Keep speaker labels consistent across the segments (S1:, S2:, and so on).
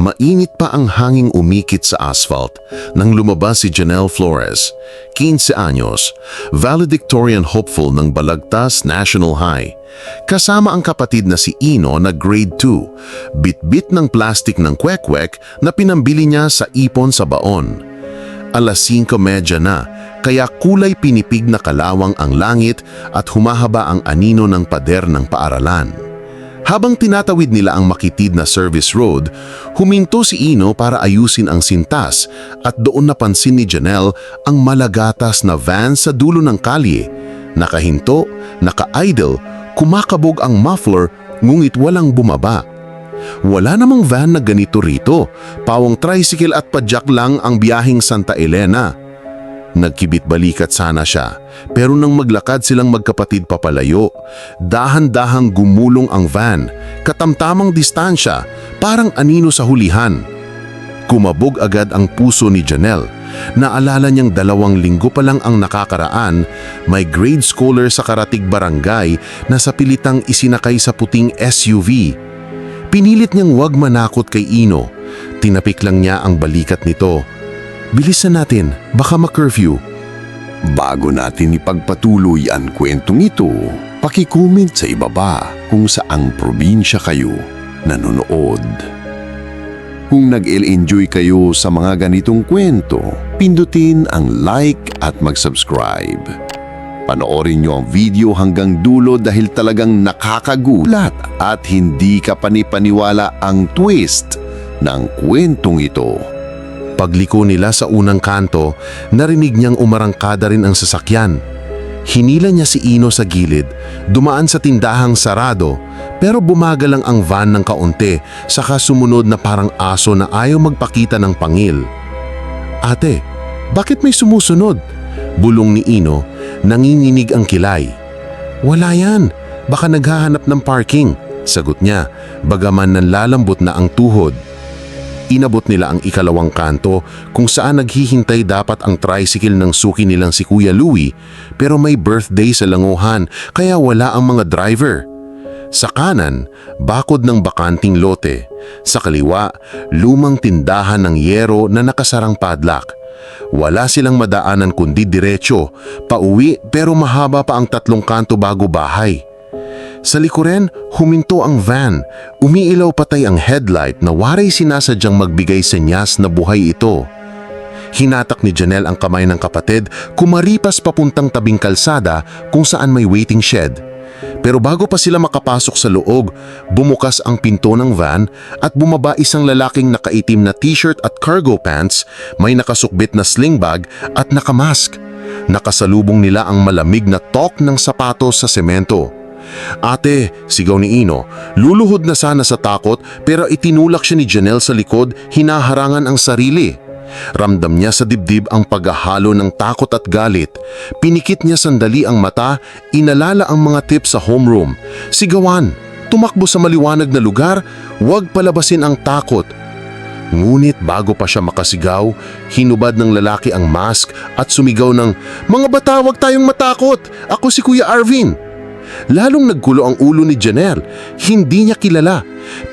S1: Mainit pa ang hanging umikit sa asphalt nang lumabas si Janelle Flores, 15 anyos, valedictorian hopeful ng Balagtas National High. Kasama ang kapatid na si Ino na grade 2, bit-bit ng plastic ng kwek-kwek na pinambili niya sa ipon sa baon. Alas 5.30 na, kaya kulay pinipig na kalawang ang langit at humahaba ang anino ng pader ng paaralan. Habang tinatawid nila ang makitid na service road, huminto si Ino para ayusin ang sintas at doon napansin ni Janelle ang malagatas na van sa dulo ng kalye. Nakahinto, naka-idle, kumakabog ang muffler ngunit walang bumaba. Wala namang van na ganito rito, pawang tricycle at padyak lang ang biyaheng Santa Elena. Nagkibit balikat sana siya, pero nang maglakad silang magkapatid papalayo, dahan-dahang gumulong ang van, katamtamang distansya, parang anino sa hulihan. Kumabog agad ang puso ni Janelle. Naalala niyang dalawang linggo pa lang ang nakakaraan, may grade scholar sa Karatig Barangay na sa pilitang isinakay sa puting SUV. Pinilit niyang wag manakot kay Ino. Tinapik lang niya ang balikat nito. Bilisan natin, baka ma-curfew.
S2: Bago natin ipagpatuloy ang kwentong ito, pakicomment sa ibaba kung saang probinsya kayo nanonood. Kung nag-enjoy kayo sa mga ganitong kwento, pindutin ang like at mag-subscribe. Panoorin nyo ang video hanggang dulo dahil talagang nakakagulat at hindi ka panipaniwala ang twist ng kwentong ito.
S1: Pagliko nila sa unang kanto, narinig niyang umarangkada rin ang sasakyan. Hinila niya si Ino sa gilid, dumaan sa tindahang sarado, pero bumagal lang ang van ng kaunti, saka sumunod na parang aso na ayaw magpakita ng pangil. Ate, bakit may sumusunod? Bulong ni Ino, nanginginig ang kilay. Wala yan, baka naghahanap ng parking, sagot niya, bagaman nanlalambot na ang tuhod. Inabot nila ang ikalawang kanto kung saan naghihintay dapat ang tricycle ng suki nilang si Kuya Louie pero may birthday sa languhan kaya wala ang mga driver. Sa kanan, bakod ng bakanting lote. Sa kaliwa, lumang tindahan ng yero na nakasarang padlock. Wala silang madaanan kundi diretsyo, pauwi pero mahaba pa ang tatlong kanto bago bahay. Sa likuren, huminto ang van. Umiilaw patay ang headlight na waray sinasadyang magbigay senyas na buhay ito. Hinatak ni Janelle ang kamay ng kapatid, kumaripas papuntang tabing kalsada kung saan may waiting shed. Pero bago pa sila makapasok sa loob, bumukas ang pinto ng van at bumaba isang lalaking nakaitim na t-shirt at cargo pants, may nakasukbit na sling bag at nakamask. Nakasalubong nila ang malamig na tok ng sapatos sa semento. Ate, sigaw ni Ino, luluhod na sana sa takot pero itinulak siya ni Janelle sa likod, hinaharangan ang sarili. Ramdam niya sa dibdib ang paghahalo ng takot at galit. Pinikit niya sandali ang mata, inalala ang mga tips sa homeroom. Sigawan, tumakbo sa maliwanag na lugar, huwag palabasin ang takot. Ngunit bago pa siya makasigaw, hinubad ng lalaki ang mask at sumigaw ng, Mga bata, huwag tayong matakot! Ako si Kuya Arvin! Lalong naggulo ang ulo ni Janelle. Hindi niya kilala.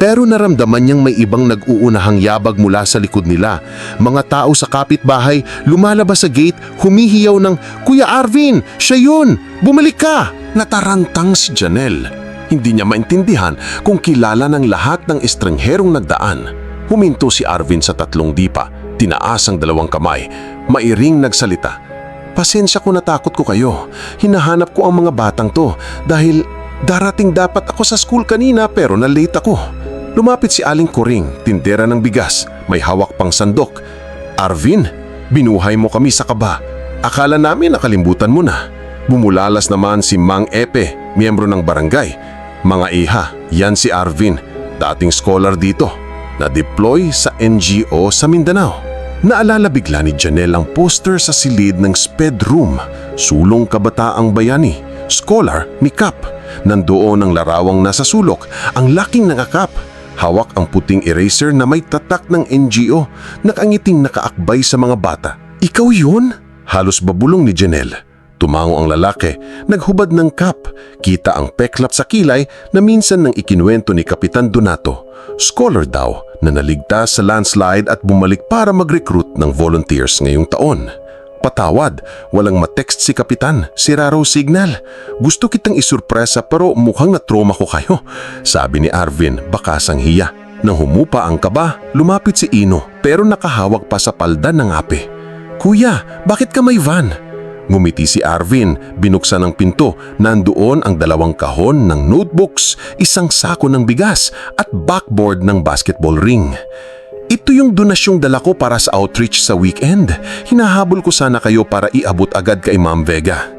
S1: Pero naramdaman niyang may ibang nag-uunahang yabag mula sa likod nila. Mga tao sa kapitbahay lumalabas sa gate, humihiyaw ng, Kuya Arvin, siya yun! Bumalik ka! Natarantang si Janelle. Hindi niya maintindihan kung kilala ng lahat ng estrangherong nagdaan. Huminto si Arvin sa tatlong dipa, tinaas ang dalawang kamay, mairing nagsalita. Pasensya ko natakot ko kayo. Hinahanap ko ang mga batang to dahil darating dapat ako sa school kanina pero na-late ako. Lumapit si Aling Kuring, tindera ng bigas, may hawak pang sandok. Arvin, binuhay mo kami sa kaba. Akala namin nakalimutan mo na. Bumulalas naman si Mang Epe, miyembro ng barangay. Mga iha, yan si Arvin, dating scholar dito, na-deploy sa NGO sa Mindanao. Naalala bigla ni Janelle ang poster sa silid ng SPED room, sulong kabataang bayani, scholar ni Cap. Nandoon ang larawang nasa sulok, ang laking nakakap. Hawak ang puting eraser na may tatak ng NGO, nakangiting nakaakbay sa mga bata. Ikaw yun? Halos babulong ni Janelle. Tumango ang lalaki, naghubad ng cap, kita ang peklap sa kilay na minsan nang ikinuwento ni Kapitan Donato. Scholar daw na naligtas sa landslide at bumalik para mag-recruit ng volunteers ngayong taon. Patawad, walang matext si Kapitan, sira raw signal. Gusto kitang isurpresa pero mukhang na-trauma ko kayo. Sabi ni Arvin, bakasang hiya. Nang humupa ang kaba, lumapit si Ino pero nakahawak pa sa paldan ng ape. Kuya, bakit ka may van? Ngumiti si Arvin, binuksan ang pinto, nandoon ang dalawang kahon ng notebooks, isang sako ng bigas at backboard ng basketball ring. Ito yung donasyong dala ko para sa outreach sa weekend. Hinahabol ko sana kayo para iabot agad kay Ma'am Vega.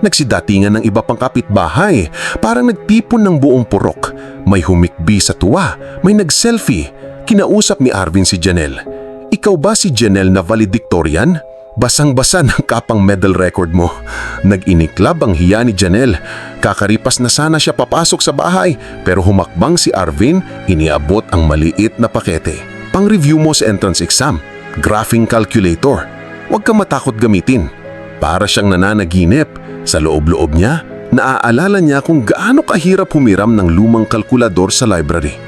S1: Nagsidatingan ng iba pang kapitbahay, parang nagtipon ng buong purok. May humikbi sa tuwa, may nag-selfie. Kinausap ni Arvin si Janelle. Ikaw ba si Janelle na valedictorian? Basang-basa ng kapang medal record mo. Nag-iniklab ang hiya ni Janelle. Kakaripas na sana siya papasok sa bahay pero humakbang si Arvin, iniabot ang maliit na pakete. Pang-review mo sa entrance exam, graphing calculator. Huwag ka matakot gamitin. Para siyang nananaginip, sa loob-loob niya, naaalala niya kung gaano kahirap humiram ng lumang kalkulador sa library.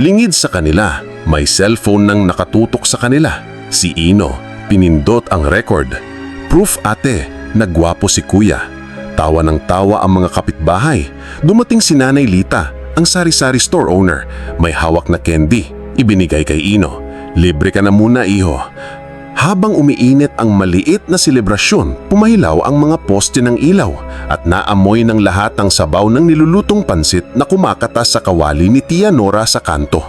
S1: Lingid sa kanila, may cellphone nang nakatutok sa kanila. Si Ino, pinindot ang record. Proof ate, nagwapo si kuya. Tawa ng tawa ang mga kapitbahay. Dumating si Nanay Lita, ang sari-sari store owner. May hawak na candy, ibinigay kay Ino. Libre ka na muna iho. Habang umiinit ang maliit na selebrasyon, pumahilaw ang mga poste ng ilaw at naamoy ng lahat ang sabaw ng nilulutong pansit na kumakatas sa kawali ni Tia Nora sa kanto.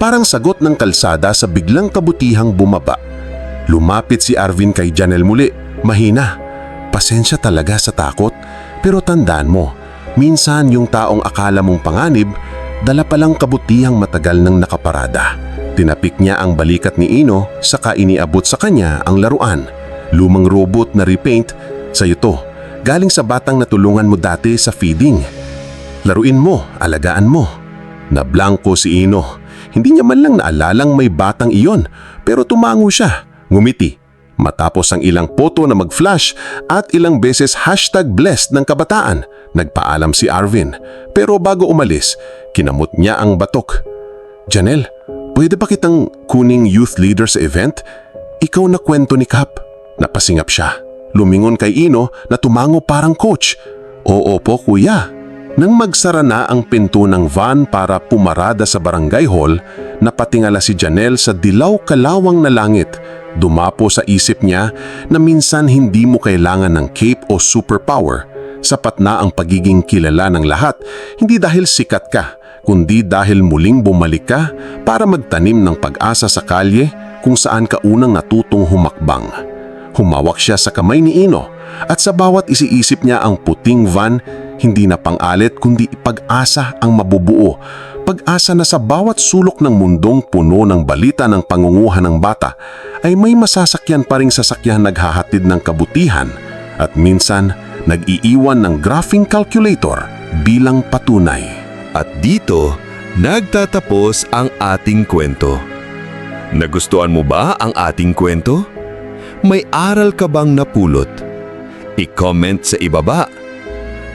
S1: Parang sagot ng kalsada sa biglang kabutihang bumaba. Lumapit si Arvin kay Janelle muli, mahina. Pasensya talaga sa takot, pero tandaan mo, minsan yung taong akala mong panganib, dala palang kabutihang matagal nang nakaparada. Tinapik niya ang balikat ni Ino saka iniabot sa kanya ang laruan. Lumang robot na repaint, sa'yo to. Galing sa batang natulungan mo dati sa feeding. Laruin mo, alagaan mo. Nablangko si Ino. Hindi niya man lang naalalang may batang iyon, pero tumango siya, ngumiti. Matapos ang ilang poto na mag-flash at ilang beses hashtag blessed ng kabataan, nagpaalam si Arvin. Pero bago umalis, kinamot niya ang batok. Janelle, pwede ba kitang kuning youth leader sa event? Ikaw na kwento ni Kap. Napasingap siya. Lumingon kay Ino na tumango parang coach. Oo po kuya. Nang magsara na ang pinto ng van para pumarada sa barangay hall, napatingala si Janelle sa dilaw-kalawang na langit. Dumapo sa isip niya na minsan hindi mo kailangan ng cape o superpower. Sapat na ang pagiging kilala ng lahat, hindi dahil sikat ka, kundi dahil muling bumalik ka para magtanim ng pag-asa sa kalye kung saan ka unang natutong humakbang. Humawak siya sa kamay ni Ino at sa bawat isiisip niya ang puting van, hindi na pang-alit kundi pag-asa ang mabubuo. Pag-asa na sa bawat sulok ng mundong puno ng balita ng pangunguhan ng bata ay may masasakyan pa ring sasakyan naghahatid ng kabutihan at minsan nag-iiwan ng graphing calculator bilang patunay.
S3: At dito, nagtatapos ang ating kwento. Nagustuhan mo ba ang ating kwento? May aral ka bang napulot? I-comment sa ibaba.